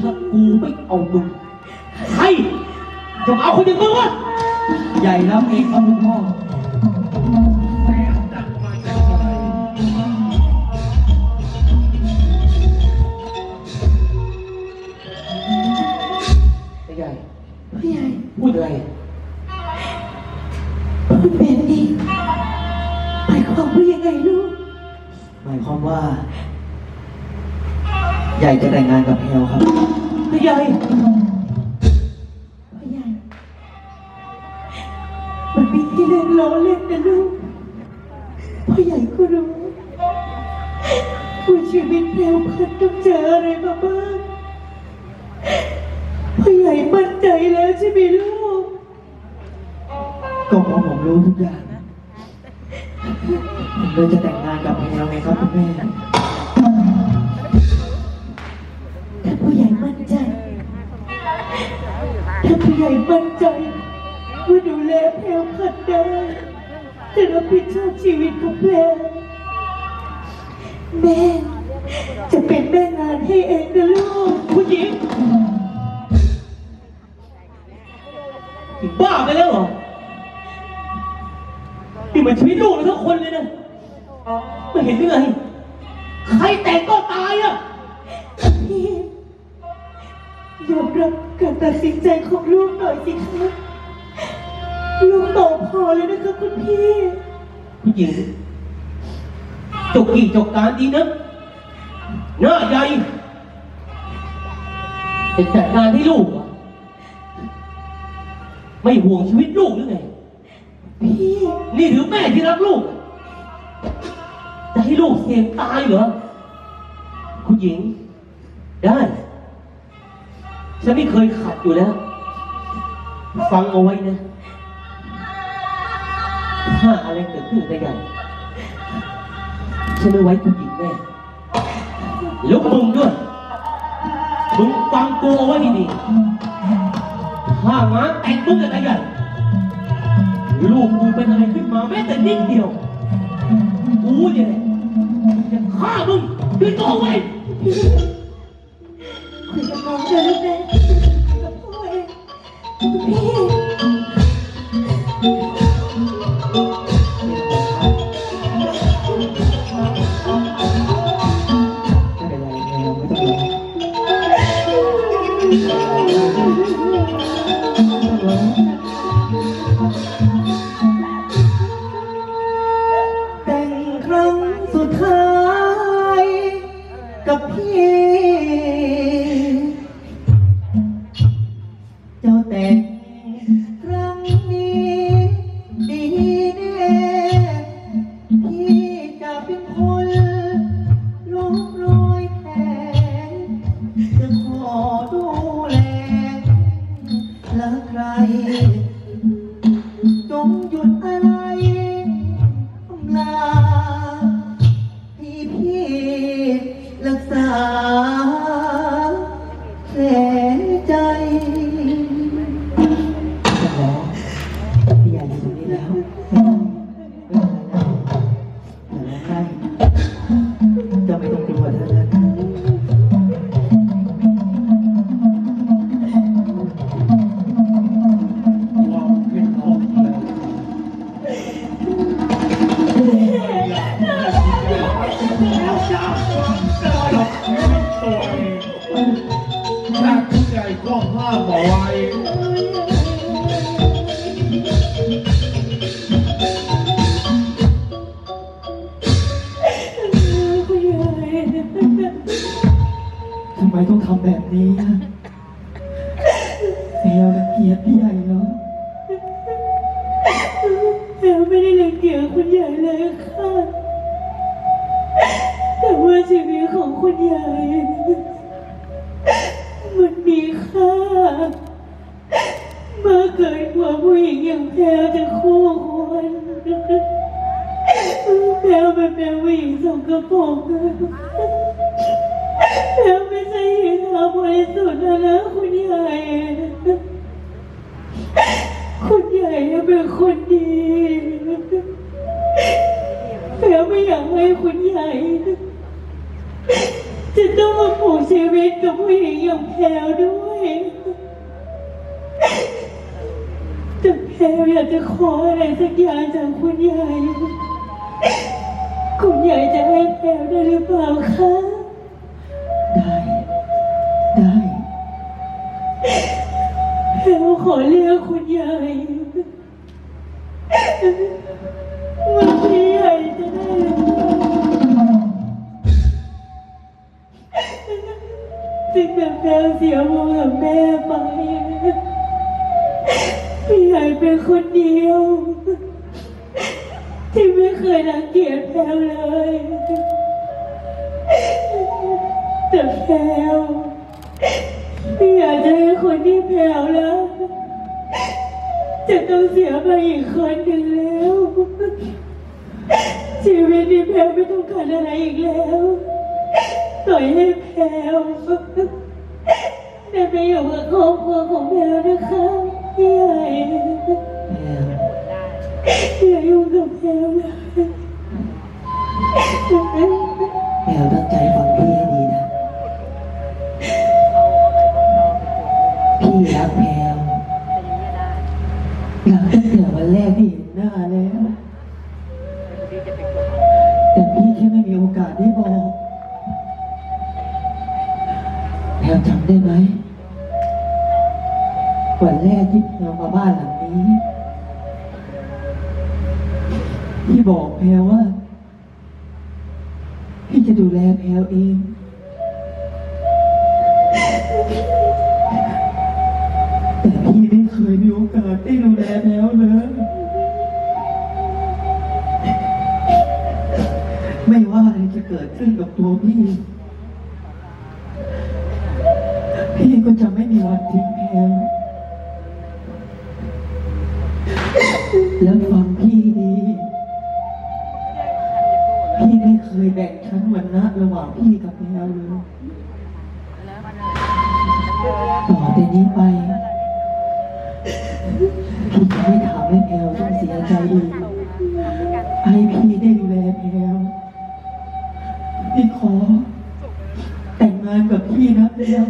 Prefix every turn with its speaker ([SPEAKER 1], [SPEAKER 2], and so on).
[SPEAKER 1] ถ้ากูไม่เอามึงใครจะมาเอาคนอย่างมึงวะ
[SPEAKER 2] ใหญ่รับเองครับคุณพ่อ
[SPEAKER 1] ไอ้ใหญ่
[SPEAKER 3] พี่ใหญ่
[SPEAKER 1] พูดอะไร
[SPEAKER 3] พูดแบบนี้หมายความว่ายังไงลูก
[SPEAKER 2] หมายความว่า ใหญ่จะแต่งงานกับแพลวครับ
[SPEAKER 1] ไอ้ใหญ่
[SPEAKER 3] พี่ใหญ่มันมีที่เล่นล้อเล่นนะลูกพ่อใหญ่ก็รู้ว่าชีวิตแพลวพันต้องเจออะไรมาบ้างพ่อใหญ่มั่นใจแล้วใช่ไหมลูก
[SPEAKER 2] ก็เพราะผมรู้ทุกอย่างผมเลยจะแต่งงานกับแพลวไงครับคุณแม่
[SPEAKER 3] หญ่มั่นใจว่าดูแลแพลวพัดได้จะรับผิดชอบชีวิตของแพลวแม่ จะเป็นแม่งานให้เองนะลูก
[SPEAKER 1] ผู้หญิงบ้าไปแล้วเหรอนี่มันชีวิตลูกเราทั้งคนเลยนะไม่เห็นหรือไงใครแต่งก็ตายอะ
[SPEAKER 3] พี่ ยอมรับการตัดสินใจของลูกหน่อยสิคะลูกโตพอแล้วนะคะคุณพี่
[SPEAKER 1] ผู้หญิงจกกี่จกการดีนะหน้าใหญ่จะจัดงานให้ลูกเหรอไม่ห่วงชีวิตลูกหรือไง
[SPEAKER 3] พี่
[SPEAKER 1] นี่หรือแม่ที่รักลูก จะให้ลูกเสี่ยงตายเหรอผู้หญิงได้ ฉันไม่เคยขัดอยู่แล้ว ฟังเอาไว้นะ ถ้าอะไรเกิดขึ้นกับใหญ่ฉันไม่ไว้ผู้หญิงแน่แล้วมึงด้วย มึงฟังตัวเอาไว้ดีๆถ้ามาแต่งมึงกับใหญ่ลูกกูเป็นอะไรขึ้นมาแม้แต่นิดเดียว กูเนี่ยแหละจะฆ่ามึงด้วยตัวเอง
[SPEAKER 3] คุยกับน้องเถอะลูกนะ
[SPEAKER 2] แต่งครั้งสุดท้าย อาไว้
[SPEAKER 4] ผู้ใหญ่
[SPEAKER 2] ทำไมต้องทำแบบนี้อะเซลรังเกียจพี่ใหญ่เนาะ
[SPEAKER 3] แพลไม่ได้รังเกียจคุณใหญ่เลยค่ะ แต่ว่าชีวิตของคุณใหญ่ มากเกินกว่าผู้หญิงอย่างแพลจะคู่ควรแพลมันเป็นผู้หญิงสกปรกแพลไม่ใช่หญิงสาวบริสุทธิ์นะนะคุณใหญ่คุณใหญ่เป็นคนดีแพลไม่อยากให้คุณใหญ่จะต้องมาผูกชกับผู้หญิงอย่างแพลวด้วย แต่แพลวอยากจะขออะไรสักอย่างจากคุณยาย คุณยายจะให้แพลวได้หรือเปล่าคะ
[SPEAKER 2] ได้ ได้
[SPEAKER 3] แพลวขอเรียกคุณยายมันพี่ใหญ่จะได้หรือเปล่าสิ่งแต่แพลวเสียโมกับแม่ไป พี่ใหญ่เป็นคนเดียว ที่ไม่เคยรังเกียจแพลวเลย แต่แพลวพี่อยากจะให้คนที่แพลวแล้วจะต้องเสียไปอีกคนหนึ่งแล้ว ชีวิตนี้แพลวไม่ต้องการอะไรอีกแล้วปล่อยให้แพลวได้ไปอยู่กับครอบครัวของแพลวนะคะ พี่ใหญ่
[SPEAKER 2] แพลว
[SPEAKER 3] อย่ายุ่งกับแพลว
[SPEAKER 2] แพลวตั้งใจฟังพี่ให้ดีนะ พี่รักแพลวรักตั้งแต่วันแรกที่เห็นหน้าแล้ว แต่พี่แค่ไม่มีโอกาสได้บอกแพลวจำได้ไหม วันแรกที่แพลมาบ้านหลังนี้ พี่บอกแพลว่า พี่จะดูแลแพลเอง แต่พี่ไม่เคยมีโอกาสได้ดูแลแพลเลย ไม่ว่าอะไรจะเกิดขึ้นกับตัวพี่พี่ก็จะไม่มีวันทิ้งแพล แล้วฟังพี่ดี พี่ไม่เคยแบ่งชั้นวรรณะระหว่างพี่กับแพลวเลยต่อแต่นี้ไป พี่จะไม่ทำให้แพลวต้องเสียใจอีกให้พี่ได้ดูแลแพลวพี่ขอ แต่งงานกับพี่นะแพลว